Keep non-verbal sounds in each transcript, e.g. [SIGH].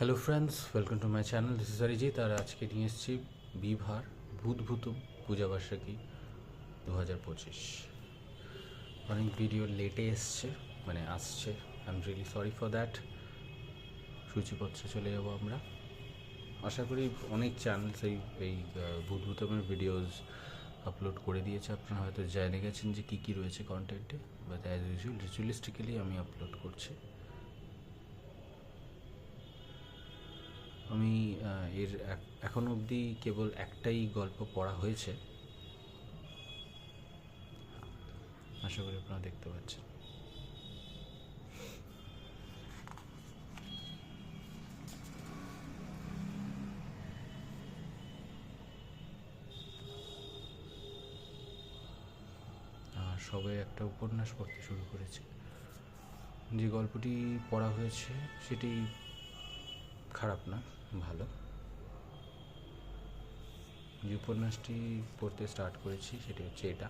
Hello friends welcome to my channel this is Arijit আর আজকে নিয়ে এসেছি বিভার ভূতভূত পূজাবার্ষিকী দু হাজার পঁচিশ অনেক ভিডিও লেটে এসছে মানে আসছে I am really sorry for that সূচিপত্রে চলে যাব আমরা আশা করি অনেক চ্যানেলস এই এই ভূতভূতমের ভিডিওস আপলোড করে দিয়েছে আপনারা হয়তো জেনে গেছেন যে কী কী রয়েছে কন্টেন্টে বাট অ্যাজ ইউজুয়াল রিচুয়ালিস্টিক্যালি আমি আপলোড করছি আমি এর এখন অবধি কেবল একটাই গল্প পড়া হয়েছে। আশা করি আপনারা দেখতে পাচ্ছেন। আর সবে একটা উপন্যাস পড়তে শুরু করেছে। যে গল্পটি পড়া হয়েছে, সেটি খারাপ না, ভালো। যে উপন্যাসটি পড়তে স্টার্ট করেছি সেটি হচ্ছে এটা।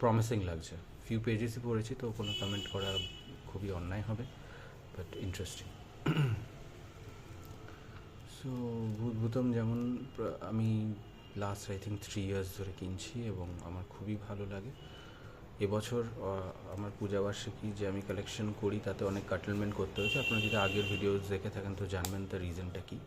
প্রমিসিং লাগছে। ফিউ পেজেসই পড়েছি তো কোনো কমেন্ট করা খুবই অন্যায় হবে বাট ইন্টারেস্টিং সো ভূতভূতম যেমন, আমি last I think three years ধরে কিনছি এবং আমার খুবই ভালো লাগে। এবছর আমার পূজাবার্ষিকী যে আমি কালেকশন করি, তাতে অনেক কাটেলমেন্ট করতে হয়েছে। আপনারা যদি আগের ভিডিওস দেখে থাকেন, তো জানবেন তার রিজনটা কী।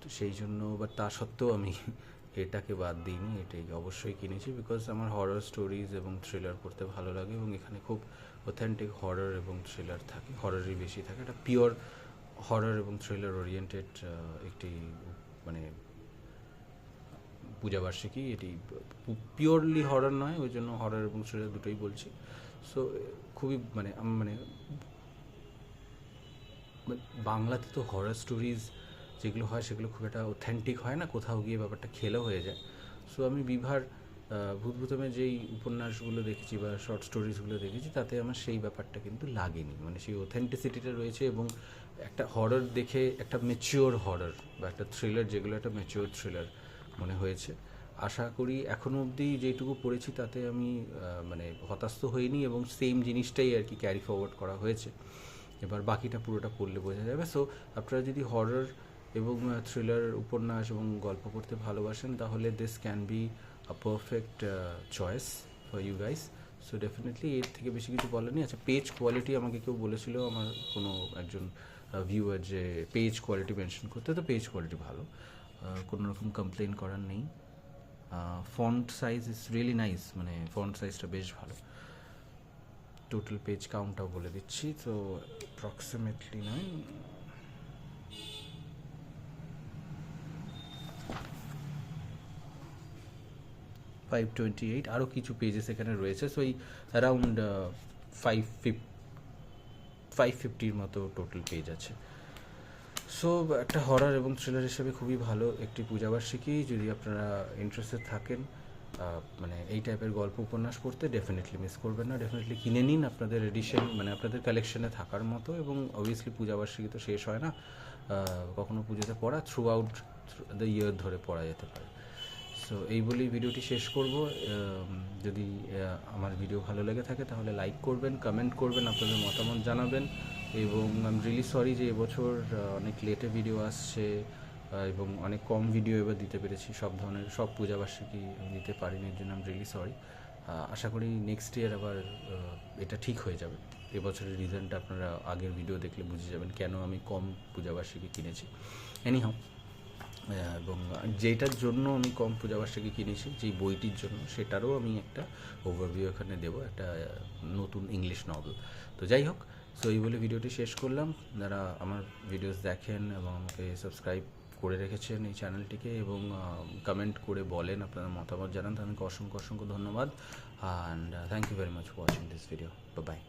তো সেই জন্য বা তা সত্ত্বেও আমি [LAUGHS] এটাকে বাদ দিইনি, এটাই অবশ্যই কিনেছি বিকজ আমার হরর স্টোরিজ এবং থ্রিলার পড়তে ভালো লাগে এবং এখানে খুব অথেন্টিক হরর এবং থ্রিলার থাকে হররই বেশি থাকে। এটা পিওর হরর এবং থ্রিলার ওরিয়েন্টেড একটি মানে পূজাবার্ষিকী, এটি পিওরলি হরর নয়, ওই জন্য হরর এবং থ্রিলার দুটোই বলছি। সো খুবই মানে মানে মানে বাংলাতে তো হরর স্টোরিজ যেগুলো হয় সেগুলো খুব একটা অথেন্টিক হয় না, কোথাও গিয়ে ব্যাপারটা খেলেও হয়ে যায়। সো আমি বিভার ভূতভূতমে যেই উপন্যাসগুলো দেখেছি বা শর্ট স্টোরিজগুলো দেখেছি, তাতে আমার সেই ব্যাপারটা কিন্তু লাগেনি। মানে সেই অথেন্টিসিটিটা রয়েছে এবং একটা হরর দেখে একটা মেচিওর হরর বা একটা থ্রিলার যেগুলো, একটা মেচিওর থ্রিলার মনে হয়েছে। আশা করি এখনও অবধি যেটুকু পড়েছি তাতে আমি মানে হতাস্ত হইনি এবং সেম জিনিসটাই আর কি ক্যারি ফরওয়ার্ড করা হয়েছে। এবার বাকিটা পুরোটা পড়লে বোঝা যাবে। সো আপনারা যদি হরর এবং থ্রিলার উপন্যাস এবং গল্প পড়তে ভালোবাসেন, তাহলে this can be a perfect choice for you guys so definitely এর থেকে বেশি কিছু বলেনি আচ্ছা পেজ কোয়ালিটি আমাকে কেউ বলেছিল, আমার কোনো একজন ভিউয়ার যে পেজ কোয়ালিটি মেনশন করতে, তো পেজ কোয়ালিটি ভালো। কোনো রকম কমপ্লেন করার নেই। Font size is really nice মানে ফন্ট সাইজটা বেশ ভালো। টোটাল পেজ কাউন্টটাও বলে দিচ্ছি, তো অ্যাপ্রক্সিমেটলি নয়। ফাইভ টোয়েন্টি এইট আরও কিছু পেজেস এখানে রয়েছে সো এই অ্যারাউন্ড ফাইভ ফিফ ফাইভ ফিফটির মতো টোটাল পেজ আছে। সো একটা হরার এবং থ্রিলার হিসেবে খুবই ভালো একটি পূজাবার্ষিকী। যদি আপনারা ইন্টারেস্টেড থাকেন মানে এই টাইপের গল্প উপন্যাস পড়তে ডেফিনেটলি মিস করবেন না। ডেফিনেটলি কিনে নিন আপনাদের এডিশন মানে আপনাদের কালেকশনে থাকার মতো এবং অবভিয়াসলি পূজাবার্ষিকী তো শেষ হয় না। কখনো পুজোতে পড়া থ্রু আউট দ্য ইয়ার ধরে পড়া যেতে পারে। সো এই বলেই ভিডিওটি শেষ করব। যদি আমার ভিডিও ভালো লেগে থাকে তাহলে লাইক করবেন কমেন্ট করবেন, আপনাদের মতামত জানাবেন। এবং আই এম রিয়েলি সরি যে এবছর অনেক লেটে ভিডিও আসছে এবং অনেক কম ভিডিও এবার দিতে পেরেছি। সব ধরনের সব পূজাবার্ষিকী আমি দিতে পারিনি এর জন্য আই এম রিয়েলি সরি আশা করি নেক্সট ইয়ার আবার এটা ঠিক হয়ে যাবে। এবছরের রিজনটা আপনারা আগের ভিডিও দেখলে বুঝে যাবেন কেন আমি কম পূজাবার্ষিকী কিনেছি। এনিহাও আহ, এবং যেটার জন্য আমি কম পূজাবার্ষিকী কিনেছি যেই বইটির জন্য সেটারও আমি একটা ওভারভিউ এখানে দেবো একটা নতুন ইংলিশ নভেল তো যাই হোক সো এই বলে ভিডিওটি শেষ করলাম। যারা আমার ভিডিওস দেখেন এবং আমাকে সাবস্ক্রাইব করে রেখেছেন এই চ্যানেলটিকে এবং কমেন্ট করে বলেন আপনার মতামত জানান, তাদেরকে অসংখ্য অসংখ্য ধন্যবাদ। And thank you very much watching this video bye